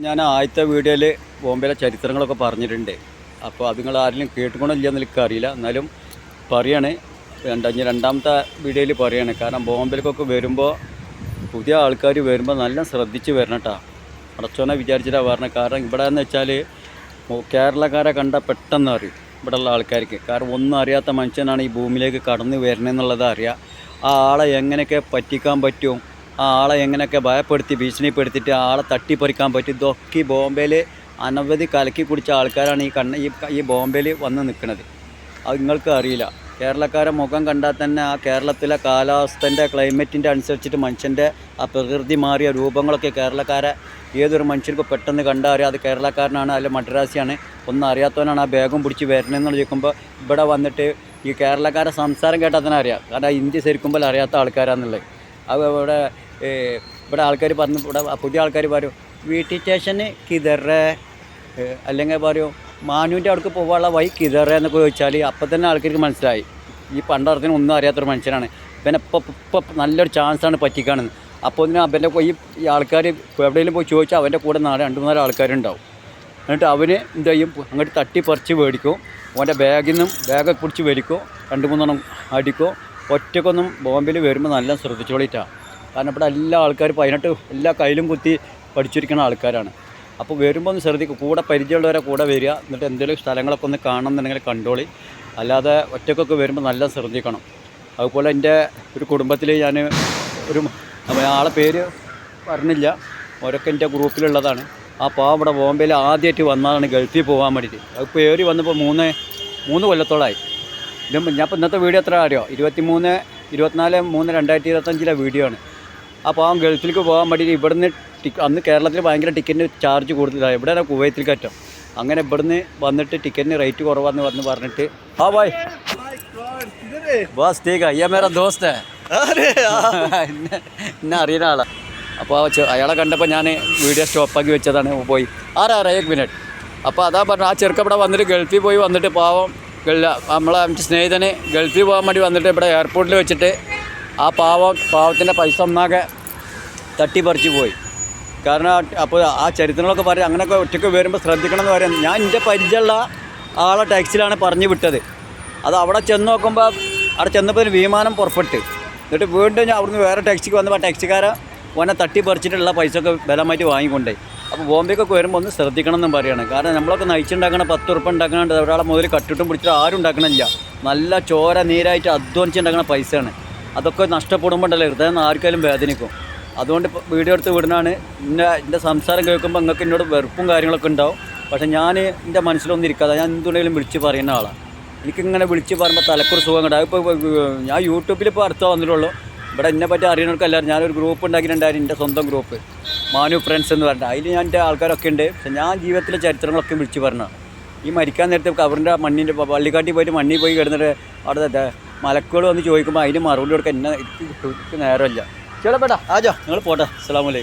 ഞാൻ ആദ്യത്തെ വീഡിയോയിൽ ബോംബെയിലെ ചരിത്രങ്ങളൊക്കെ പറഞ്ഞിട്ടുണ്ട്. അപ്പോൾ അത് നിങ്ങൾ ആരെങ്കിലും കേട്ടുകൊണ്ടില്ല എന്ന് എനിക്കറിയില്ല എന്നാലും പറയാണ്. രണ്ടാം രണ്ടാമത്തെ വീഡിയോയിൽ പറയാണ്. കാരണം ബോംബെയിലേക്കൊക്കെ വരുമ്പോൾ പുതിയ ആൾക്കാർ വരുമ്പോൾ നല്ല ശ്രദ്ധിച്ച് വരണം കേട്ടോ അടച്ചോനെ വിചാരിച്ചിട്ടാണ് പറഞ്ഞത് കാരണം ഇവിടെ എന്ന് വെച്ചാൽ കേരളക്കാരെ കണ്ട പെട്ടെന്ന് അറിയും. ഇവിടെ ഉള്ള ആൾക്കാർക്ക്. കാരണം ഒന്നും അറിയാത്ത മനുഷ്യനാണ് ഈ ഭൂമിയിലേക്ക് കടന്നു വരണമെന്നുള്ളത് അറിയാം. ആ ആളെ എങ്ങനെയൊക്കെ പറ്റിക്കാൻ പറ്റും? ആ ആളെ എങ്ങനെയൊക്കെ ഭയപ്പെടുത്തി ഭീഷണിപ്പെടുത്തിയിട്ട് ആളെ തട്ടിപ്പറിക്കാൻ പറ്റി. ഇതൊക്കെ ബോംബെയിൽ അനവധി കലക്കി കുടിച്ച ആൾക്കാരാണ് ഈ കണ്ണ ഈ ഈ ബോംബെയിൽ വന്ന് നിൽക്കുന്നത് അത് നിങ്ങൾക്ക് അറിയില്ല. കേരളക്കാരെ മുഖം കണ്ടാൽ തന്നെ ആ കേരളത്തിലെ കാലാവസ്ഥന്റെ ക്ലൈമറ്റിന്റെ അനുസരിച്ചിട്ട് മനുഷ്യന്റെ ആ പ്രകൃതി മാറിയ രൂപങ്ങളൊക്കെ കേരളക്കാരെ ഏതൊരു മനുഷ്യർക്കും പെട്ടെന്ന് കണ്ടാൽ അറിയാം അത് കേരളക്കാരനാണ് അല്ല മദ്രാസിയാണ്. ഒന്നും അറിയാത്തവനാണ് ആ ബാഗും പിടിച്ച് വരണമെന്ന് ചോദിക്കുമ്പോൾ ഇവിടെ വന്നിട്ട് ഈ കേരളക്കാരെ സംസാരം കേട്ടാൽ തന്നെ അറിയാം. കാരണം ഹിന്ദി ശരിക്കുമ്പോൾ അറിയാത്ത ആൾക്കാരാണെന്നുള്ളത് അത് ഇവിടെ ഇവിടെ ആൾക്കാർ പറഞ്ഞു ഇവിടെ പുതിയ ആൾക്കാർ പറയും വീട്ടിൽ സ്റ്റേഷന് കിതറേ. അല്ലെങ്കിൽ പറയും മാനുവിന്റെ അവിടേക്ക് പോകാനുള്ള വഴി കിതറ എന്നൊക്കെ ചോദിച്ചാൽ അപ്പം തന്നെ ആൾക്കാർക്ക് മനസ്സിലായി. ഈ പണ്ടറത്തിന് ഒന്നും അറിയാത്തൊരു മനുഷ്യനാണ്. പിന്നെ ഇപ്പം ഇപ്പം നല്ലൊരു ചാൻസാണ് പറ്റിക്കാണെന്ന് അപ്പോൾ ഇതിന് അവന്റെ ഈ ആൾക്കാർ എവിടെയെങ്കിലും പോയി ചോദിച്ചാൽ അവന്റെ കൂടെ നാല് രണ്ട് മൂന്നാൽ ആൾക്കാരുണ്ടാവും. എന്നിട്ട് അവന് എന്ത് ചെയ്യും? അങ്ങോട്ട് തട്ടി പറിച്ച് മേടിക്കും. അവന്റെ ബാഗിൽ നിന്നും ബാഗൊക്കെ പിടിച്ച് വലിക്കും രണ്ട് മൂന്നെണ്ണം അടിക്കും. ഒറ്റക്കൊന്നും ബോംബെയിൽ വരുമ്പോൾ നല്ല ശ്രദ്ധിച്ചോളിട്ടാണ് കാരണം ഇവിടെ എല്ലാ ആൾക്കാരും പതിനെട്ട് എല്ലാ കയ്യിലും കുത്തി പഠിച്ചിരിക്കുന്ന ആൾക്കാരാണ്. അപ്പോൾ വരുമ്പോൾ ഒന്ന് ശ്രദ്ധിക്കും കൂടെ പരിചയമുള്ളവരെ കൂടെ വരിക എന്നിട്ട് എന്തെങ്കിലും സ്ഥലങ്ങളൊക്കെ ഒന്ന് കാണണമെന്നുണ്ടെങ്കിൽ കണ്ടോളി. അല്ലാതെ ഒറ്റക്കൊക്കെ വരുമ്പോൾ നല്ല ശ്രദ്ധിക്കണം. അതുപോലെ എന്റെ ഒരു കുടുംബത്തിൽ ഞാൻ ഒരു ആളെ പേര് പറഞ്ഞില്ല. ഓരൊക്കെ എന്റെ ഗ്രൂപ്പിലുള്ളതാണ്. ആ പാവം ഇവിടെ ബോംബെയിൽ ആദ്യമായിട്ട് വന്നതാണ് ഗൾഫിൽ പോകാൻ വേണ്ടിയിട്ട്. അത് പേര് വന്നപ്പോൾ മൂന്ന് മൂന്ന് കൊല്ലത്തോളമായി ഇത് ഞാൻ ഇന്നത്തെ വീഡിയോ എത്ര അറിയോ? ഇരുപത്തി മൂന്ന് ഇരുപത്തിനാല് മൂന്ന് രണ്ടായിരത്തി ഇരുപത്തഞ്ചിലെ വീഡിയോ ആണ്. അപ്പോൾ ആ ഗൾഫിലേക്ക് പോകാൻ വേണ്ടി ഇവിടുന്ന് ടിക്ക് അന്ന് കേരളത്തിൽ ഭയങ്കര ടിക്കറ്റിന് ചാർജ് കൂടുതലാണ് ഇവിടെ ആണ് കുവൈത്തിൽ കയറ്റം. അങ്ങനെ ഇവിടുന്ന് വന്നിട്ട് ടിക്കറ്റിന് റേറ്റ് കുറവാന്ന് വന്ന് പറഞ്ഞിട്ട്. ആ ബായ് ബസ് ടീക്ക അയ്യാ മേര ദോസ്തേ. എന്നെ അറിയുന്ന ആളാ. അപ്പോൾ അയാളെ കണ്ടപ്പോൾ ഞാൻ വീഡിയോ സ്റ്റോപ്പാക്കി വെച്ചതാണ്. പോയി. ആരാ ആരാ? ഏക് മിനിറ്റ്. അപ്പോൾ അതാ പറഞ്ഞു ആ ചെറുക്കവിടെ വന്നിട്ട് ഗൾഫിൽ പോയി വന്നിട്ട് പാവം നമ്മളെ സ്നേഹിതന് ഗൾഫിൽ പോകാൻ വേണ്ടി വന്നിട്ട് ഇവിടെ എയർപോർട്ടിൽ വെച്ചിട്ട് ആ പാവം പാവത്തിന്റെ പൈസ ഒന്നാകെ തട്ടിപ്പറിച്ച് പോയി. കാരണം അപ്പോൾ ആ ചരിത്രങ്ങളൊക്കെ പറയും അങ്ങനെയൊക്കെ ഒറ്റയ്ക്ക് വരുമ്പോൾ ശ്രദ്ധിക്കണം എന്ന് പറയാം ഞാൻ എന്റെ പരിചയമുള്ള ആളെ ടാക്സിയിലാണ് പറഞ്ഞു വിട്ടത്. അത് അവിടെ ചെന്ന് നോക്കുമ്പോൾ അവിടെ ചെന്നപ്പോൾ വിമാനം പുറപ്പെട്ട്. എന്നിട്ട് വീണ്ടും ഞാൻ അവിടുന്ന് വേറെ ടാക്സിക്ക് വന്നപ്പോൾ ആ ടാക്സിക്കാരെ ഓനെ തട്ടിപ്പറിച്ചിട്ടുള്ള പൈസ ഒക്കെ ബലമായിട്ട് വാങ്ങിക്കൊണ്ടേ. അപ്പോൾ ബോംബെക്കൊക്കെ വരുമ്പോൾ ഒന്ന് ശ്രദ്ധിക്കണം എന്നും പറയുകയാണ് കാരണം നമ്മളൊക്കെ നയിച്ചുണ്ടാക്കണ പത്ത് ഉറുപ്പ് ഉണ്ടാക്കണുണ്ട് ഒരാളെ മുതൽ കട്ടിട്ടും പിടിച്ചിട്ട് ആരും ഉണ്ടാക്കണില്ല. നല്ല ചോര നീരായിട്ട് അധ്വാനിച്ചുണ്ടാക്കണ പൈസയാണ്. അതൊക്കെ നഷ്ടപ്പെടുമ്പോൾ ഉണ്ടല്ലോ ഹൃദയം ആർക്കാലും വേദനിക്കും. അതുകൊണ്ട് വീഡിയോ എടുത്ത് വിടുന്നതാണ്. എന്റെ എന്റെ സംസാരം കേൾക്കുമ്പോൾ നിങ്ങൾക്ക് എന്നോട് വെറുപ്പും കാര്യങ്ങളൊക്കെ ഉണ്ടാവും. പക്ഷേ ഞാൻ എന്റെ മനസ്സിലൊന്നും ഇരിക്കാതെ ഞാൻ എന്തുണ്ടെങ്കിലും വിളിച്ച് പറയുന്ന ആളാണ് എനിക്കിങ്ങനെ വിളിച്ച് പറയുമ്പോൾ തലക്കുറി സുഖം കിട്ടും അതിപ്പോൾ ഞാൻ യൂട്യൂബിൽ ഇപ്പോൾ അടുത്ത വന്നിട്ടുള്ളൂ. ഇവിടെ എന്നെ പറ്റി അറിയുന്നവർക്കല്ലായിരുന്നു ഞാനൊരു ഗ്രൂപ്പ് ഉണ്ടാക്കിയിട്ടുണ്ടായിരുന്നു എന്റെ സ്വന്തം ഗ്രൂപ്പ്. മാനു ഫ്രണ്ട്സ് എന്ന് പറഞ്ഞിട്ട്. അതിൽ ഞാൻ എന്റെ ആൾക്കാരൊക്കെ ഉണ്ട്. പക്ഷെ ഞാൻ ജീവിതത്തിലെ ചരിത്രങ്ങളൊക്കെ വിളിച്ച് പറഞ്ഞു ഈ മരിക്കാൻ നേരത്തെ കവറിന്റെ മണ്ണിന്റെ പള്ളിക്കാട്ടി പോയിട്ട് മണ്ണിൽ പോയി കിടന്നിട്ട് അവിടെ മലക്കുകൾ വന്ന് ചോദിക്കുമ്പോൾ അതിന് മറുപടി കൊടുക്കാൻ എന്നെ എനിക്ക് നേരമില്ല. ചേട്ടാ ആജോ നിങ്ങൾ പോട്ടെ. അസ്സാം വലൈക്കും